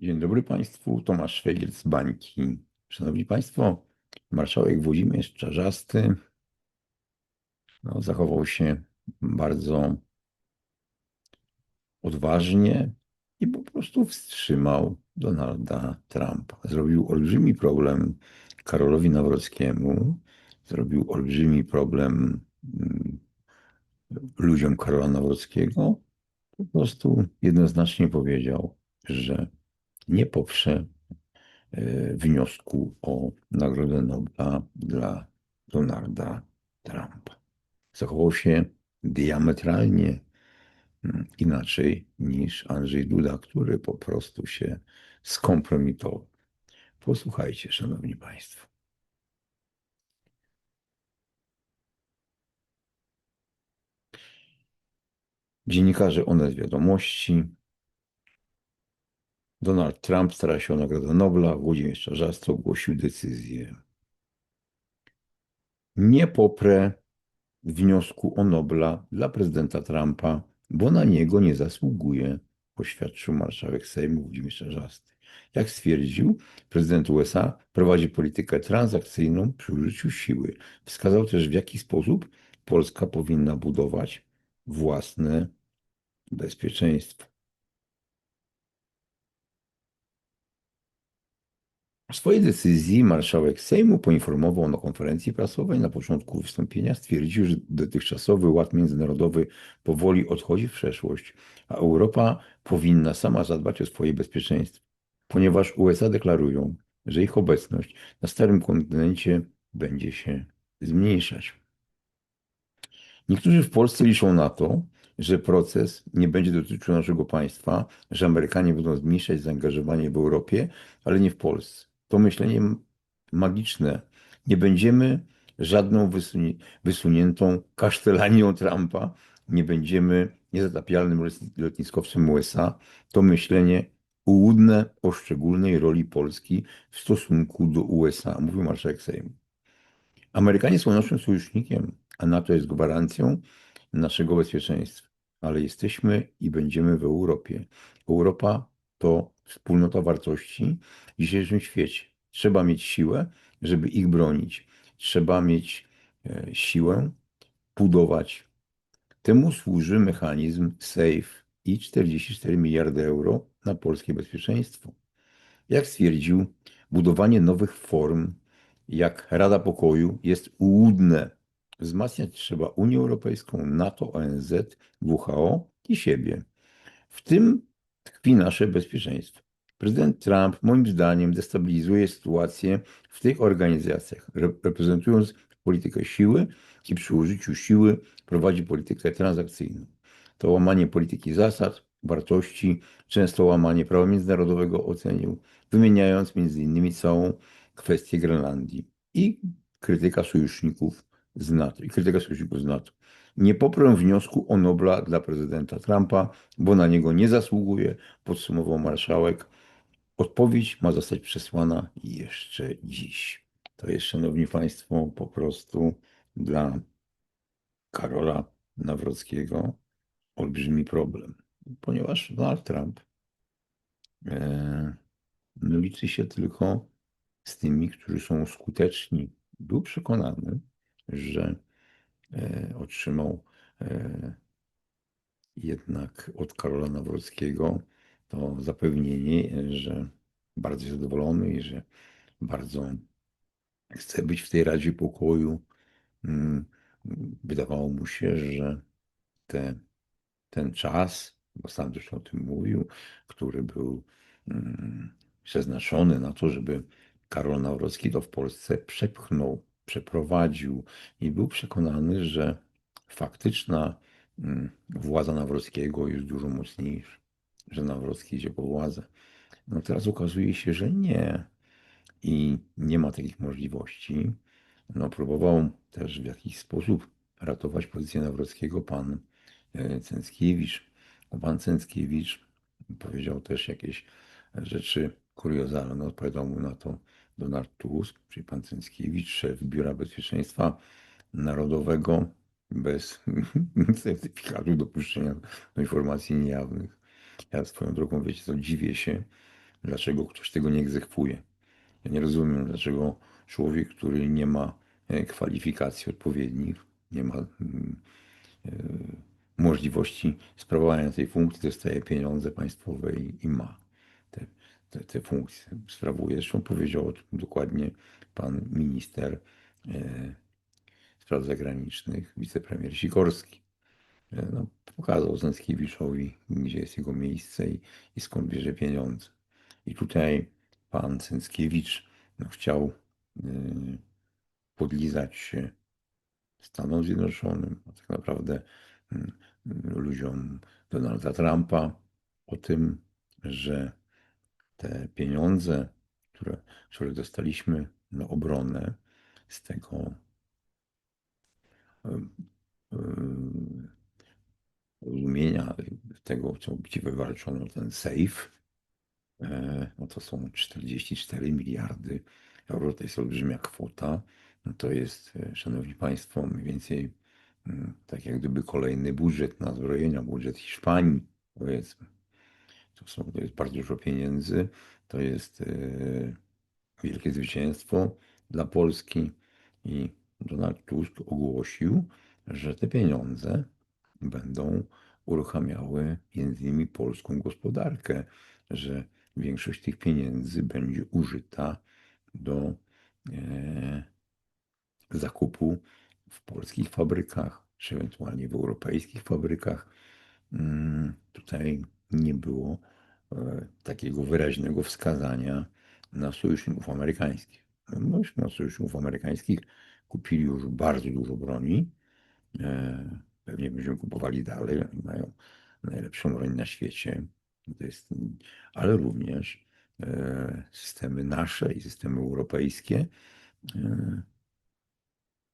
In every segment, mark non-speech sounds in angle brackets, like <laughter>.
Dzień dobry Państwu, Tomasz Szwajgiel z Bańki. Szanowni Państwo, marszałek Włodzimierz Czarzasty no, zachował się bardzo odważnie i po prostu wstrzymał Donalda Trumpa. Zrobił olbrzymi problem Karolowi Nawrockiemu, zrobił olbrzymi problem mm, ludziom Karola Nawrockiego. Po prostu jednoznacznie powiedział, że nie poprze e, wniosku o Nagrodę Nobla dla Donalda Trumpa. Zachował się diametralnie mm, inaczej niż Andrzej Duda, który po prostu się skompromitował. Posłuchajcie, Szanowni Państwo. Dziennikarze Onet Wiadomości Donald Trump stara się o Nagrodę Nobla. Włodzimierz Czarzasty ogłosił decyzję. Nie poprę wniosku o Nobla dla prezydenta Trumpa, bo na niego nie zasługuje, oświadczył marszałek Sejmu Włodzimierz Czarzasty. Jak stwierdził, prezydent USA prowadzi politykę transakcyjną przy użyciu siły. Wskazał też, w jaki sposób Polska powinna budować własne bezpieczeństwo. W swojej decyzji marszałek Sejmu poinformował na konferencji prasowej na początku wystąpienia, stwierdził, że dotychczasowy ład międzynarodowy powoli odchodzi w przeszłość, a Europa powinna sama zadbać o swoje bezpieczeństwo, ponieważ USA deklarują, że ich obecność na starym kontynencie będzie się zmniejszać. Niektórzy w Polsce liczą na to, że proces nie będzie dotyczył naszego państwa, że Amerykanie będą zmniejszać zaangażowanie w Europie, ale nie w Polsce to myślenie magiczne. Nie będziemy żadną wysuniętą kasztelanią Trumpa, nie będziemy niezatapialnym lotniskowcem USA. To myślenie ułudne o szczególnej roli Polski w stosunku do USA, mówił marszałek Sejmu. Amerykanie są naszym sojusznikiem, a NATO jest gwarancją naszego bezpieczeństwa. Ale jesteśmy i będziemy w Europie. Europa to wspólnota wartości w dzisiejszym świecie. Trzeba mieć siłę, żeby ich bronić. Trzeba mieć e, siłę budować. Temu służy mechanizm SAFE i 44 miliardy euro na polskie bezpieczeństwo. Jak stwierdził, budowanie nowych form, jak Rada Pokoju, jest ułudne. Wzmacniać trzeba Unię Europejską, NATO, ONZ, WHO i siebie. W tym tkwi nasze bezpieczeństwo. Prezydent Trump, moim zdaniem, destabilizuje sytuację w tych organizacjach, reprezentując politykę siły i przy użyciu siły prowadzi politykę transakcyjną. To łamanie polityki zasad, wartości, często łamanie prawa międzynarodowego ocenił, wymieniając innymi całą kwestię Grenlandii i krytyka sojuszników z NATO i krytyka sojuszników z NATO. Nie poprę wniosku o Nobla dla prezydenta Trumpa, bo na niego nie zasługuje, podsumował marszałek. Odpowiedź ma zostać przesłana jeszcze dziś. To jest, Szanowni Państwo, po prostu dla Karola Nawrockiego olbrzymi problem, ponieważ Donald Trump e, no, liczy się tylko z tymi, którzy są skuteczni. Był przekonany, że E, otrzymał e, jednak od Karola Nawrockiego to zapewnienie, że bardzo zadowolony i że bardzo chce być w tej Radzie Pokoju. Mm, wydawało mu się, że te, ten czas, bo sam też o tym mówił, który był mm, przeznaczony na to, żeby Karol Nawrocki to w Polsce przepchnął przeprowadził i był przekonany, że faktyczna mm, władza Nawrockiego jest dużo mocniejsza, że Nawrocki idzie po władzę. No teraz okazuje się, że nie i nie ma takich możliwości. No, próbował też w jakiś sposób ratować pozycję Nawrockiego pan e, Cęckiewicz. Pan Cęckiewicz powiedział też jakieś rzeczy kuriozalne, odpowiadał mu na to Donald Tusk, czyli pan Cęckiewicz, szef Biura Bezpieczeństwa Narodowego bez <laughs> certyfikatu dopuszczenia do informacji niejawnych. Ja swoją drogą, wiecie co, dziwię się, dlaczego ktoś tego nie egzekwuje. Ja nie rozumiem, dlaczego człowiek, który nie ma e, kwalifikacji odpowiednich, nie ma mm, e, możliwości sprawowania tej funkcji, dostaje pieniądze państwowe i, i ma te, te, te funkcje, sprawuje. Zresztą powiedział dokładnie pan minister e, spraw zagranicznych, wicepremier Sikorski. No, pokazał Zęckiewiczowi, gdzie jest jego miejsce i, i skąd bierze pieniądze. I tutaj pan Cęckiewicz no, chciał y, podlizać się Stanom Zjednoczonym, a tak naprawdę y, ludziom Donalda Trumpa o tym, że te pieniądze, które, które dostaliśmy na obronę z tego rozumienia tego, co gdzie wywalczono ten safe, e, no to są 44 miliardy euro, to jest olbrzymia kwota. No to jest, e, szanowni państwo, mniej więcej mm, tak jak gdyby kolejny budżet na zbrojenia, budżet Hiszpanii, powiedzmy. To, są, to jest bardzo dużo pieniędzy, to jest e, wielkie zwycięstwo dla Polski i Donald Tusk ogłosił, że te pieniądze będą uruchamiały między innymi polską gospodarkę, że większość tych pieniędzy będzie użyta do e, zakupu w polskich fabrykach, czy ewentualnie w europejskich fabrykach. Mm, tutaj nie było e, takiego wyraźnego wskazania na sojuszników amerykańskich. Myśmy na sojuszników amerykańskich kupili już bardzo dużo broni. E, pewnie będziemy kupowali dalej. Oni mają najlepszą broń na świecie. To jest, ale również e, systemy nasze i systemy europejskie e,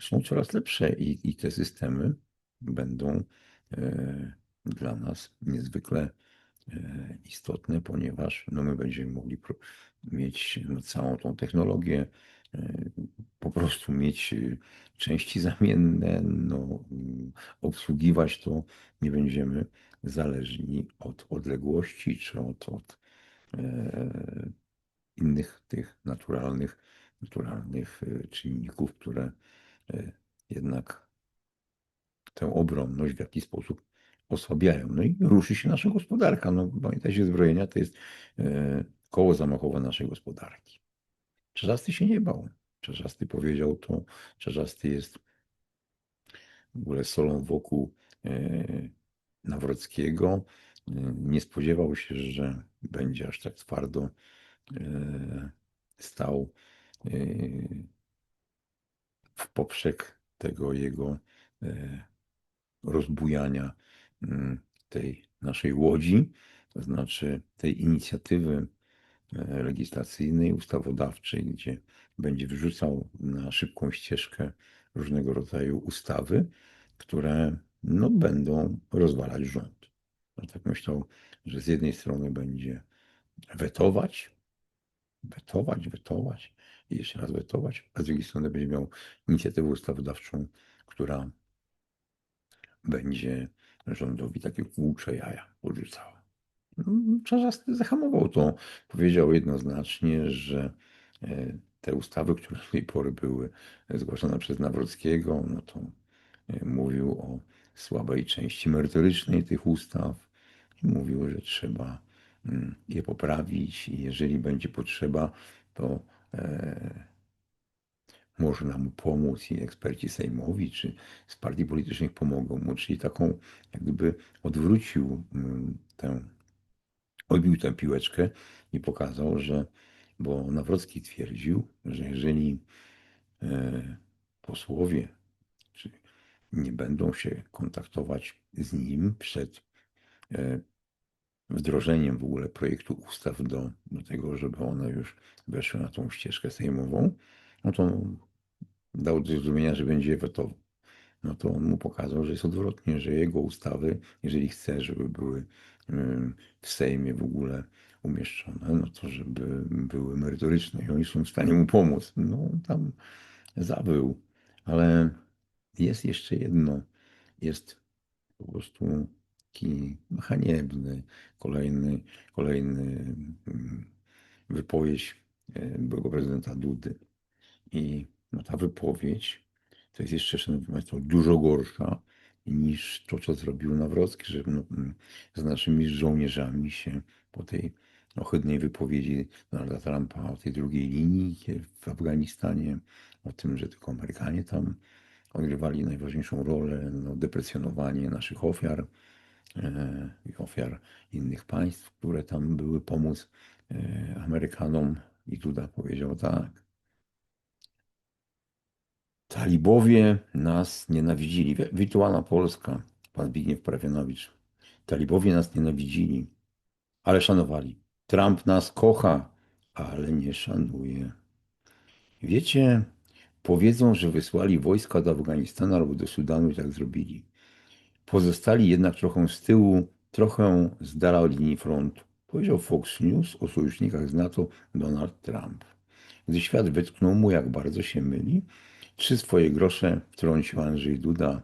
są coraz lepsze i, i te systemy będą dla nas niezwykle istotne, ponieważ no, my będziemy mogli mieć no, całą tą technologię, po prostu mieć części zamienne, no, obsługiwać to nie będziemy zależni od odległości czy od, od e, innych tych naturalnych, naturalnych e, czynników, które e, jednak tę obronność w jakiś sposób osłabiają. No i ruszy się nasza gospodarka. No, pamiętajcie, zbrojenia to jest e, koło zamachowe naszej gospodarki. Czerzasty się nie bał. Czerzasty powiedział to, Czerzasty jest w ogóle solą wokół e, Nawrockiego. E, nie spodziewał się, że będzie aż tak twardo e, stał w poprzek tego jego rozbujania tej naszej łodzi, to znaczy tej inicjatywy legislacyjnej, ustawodawczej, gdzie będzie wrzucał na szybką ścieżkę różnego rodzaju ustawy, które no, będą rozwalać rząd. No, tak myślał, że z jednej strony będzie wetować, wetować, wetować i jeszcze raz wetować, a z drugiej strony będzie miał inicjatywę ustawodawczą, która będzie rządowi takie kłucze jaja podrzucała. Czarzasty zahamował to. Powiedział jednoznacznie, że e, te ustawy, które do tej pory były zgłaszane przez Nawrockiego, no to e, mówił o słabej części merytorycznej tych ustaw mówił, że trzeba mm, je poprawić i jeżeli będzie potrzeba, to e, można mu pomóc i eksperci sejmowi czy z partii politycznych pomogą mu, czyli taką jak gdyby odwrócił mm, tę odbił tę piłeczkę i pokazał, że, bo Nawrocki twierdził, że jeżeli e, posłowie czy nie będą się kontaktować z nim przed e, wdrożeniem w ogóle projektu ustaw do, do tego, żeby one już weszły na tą ścieżkę sejmową, no to dał do zrozumienia, że będzie wetował. No to on mu pokazał, że jest odwrotnie, że jego ustawy, jeżeli chce, żeby były w Sejmie w ogóle umieszczone, no to żeby były merytoryczne i oni są w stanie mu pomóc. No tam zabył, ale jest jeszcze jedno, jest po prostu taki haniebny, kolejny, kolejny wypowiedź byłego prezydenta Dudy. I no, ta wypowiedź to jest jeszcze, szanowni państwo, dużo gorsza niż to, co zrobił Nawrocki, że no, mm, z naszymi żołnierzami się po tej ohydnej wypowiedzi Donalda Trumpa o tej drugiej linii w Afganistanie, o tym, że tylko Amerykanie tam odgrywali najważniejszą rolę, no, deprecjonowanie naszych ofiar e, i ofiar innych państw, które tam były pomóc e, Amerykanom. I Duda powiedział tak. Talibowie nas nienawidzili. Wi- Wirtualna Polska, pan Zbigniew Prawianowicz. Talibowie nas nienawidzili, ale szanowali. Trump nas kocha, ale nie szanuje. Wiecie, powiedzą, że wysłali wojska do Afganistanu albo do Sudanu i tak zrobili. Pozostali jednak trochę z tyłu, trochę z dala od linii frontu. Powiedział Fox News o sojusznikach z NATO Donald Trump. Gdy świat wytknął mu, jak bardzo się myli, trzy swoje grosze wtrącił Andrzej Duda.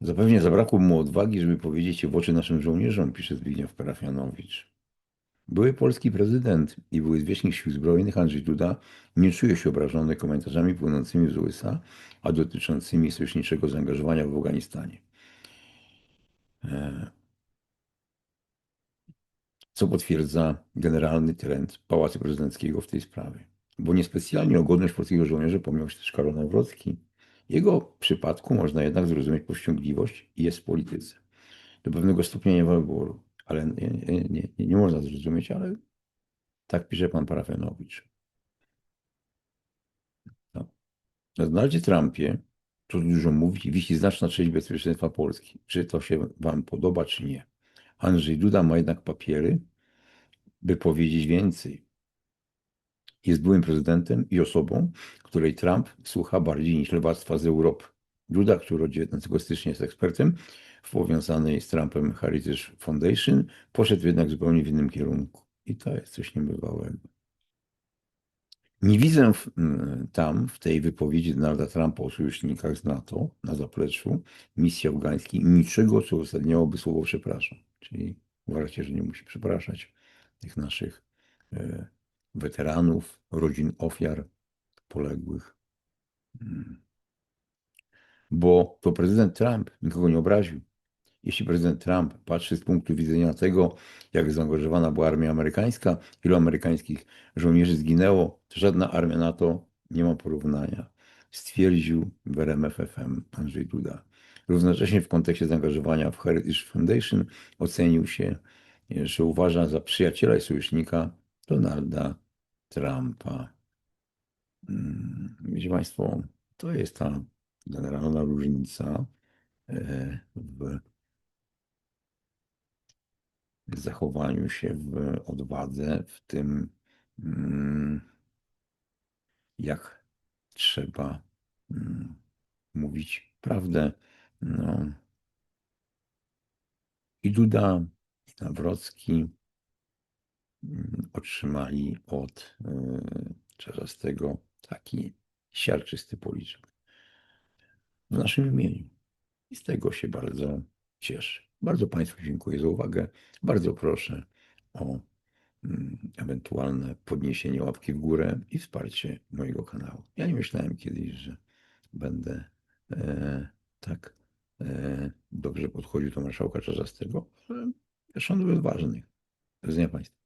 Zapewne zabrakło mu odwagi, żeby powiedzieć w oczy naszym żołnierzom, pisze Zbigniew Parafianowicz. Były polski prezydent i były zwierzchnik sił zbrojnych Andrzej Duda nie czuje się obrażony komentarzami płynącymi z USA, a dotyczącymi sojuszniczego zaangażowania w Afganistanie. E, Co potwierdza generalny trend Pałacu Prezydenckiego w tej sprawie. Bo niespecjalnie o godność polskiego żołnierza pomniał się też Karol Nawrocki. Jego przypadku można jednak zrozumieć powściągliwość i jest w polityce. Do pewnego stopnia nie ma wyboru, ale nie, nie, nie, nie można zrozumieć, ale tak pisze pan Parafianowicz. No. Na Donaldzie Trumpie, to dużo mówić, wisi znaczna część bezpieczeństwa Polski. Czy to się wam podoba, czy nie. Andrzej Duda ma jednak papiery, by powiedzieć więcej. Jest byłym prezydentem i osobą, której Trump słucha bardziej niż lewactwa z Europy. Duda, który od 19 stycznia jest ekspertem w powiązanej z Trumpem Heritage Foundation, poszedł jednak zupełnie w innym kierunku. I to jest coś niebywałego. Nie widzę w, tam, w tej wypowiedzi Donalda Trumpa o sojusznikach z NATO na zapleczu misji afgańskiej niczego, co uzasadniałoby słowo przepraszam. Czyli uważacie, że nie musi przepraszać tych naszych e, weteranów, rodzin ofiar, poległych. Mm. Bo to prezydent Trump nikogo nie obraził. Jeśli prezydent Trump patrzy z punktu widzenia tego, jak zaangażowana była armia amerykańska, ilu amerykańskich żołnierzy zginęło, to żadna armia NATO nie ma porównania. Stwierdził w RMF FM Andrzej Duda. Równocześnie w kontekście zaangażowania w Heritage Foundation ocenił się, że uważa za przyjaciela i sojusznika Donalda Trumpa. Mm, Wiecie Państwo, to jest ta generalna różnica e, w zachowaniu się, w odwadze, w tym, mm, jak trzeba mm, mówić prawdę. No. I Duda, i Nawrocki otrzymali od y, Czarzastego taki siarczysty policzek w naszym imieniu. I z tego się bardzo cieszę. Bardzo Państwu dziękuję za uwagę. Bardzo proszę o mm, ewentualne podniesienie łapki w górę i wsparcie mojego kanału. Ja nie myślałem kiedyś, że będę e, tak e, dobrze podchodził do marszałka Czarzastego, ale szanuję ważnych. Do widzenia Państwu.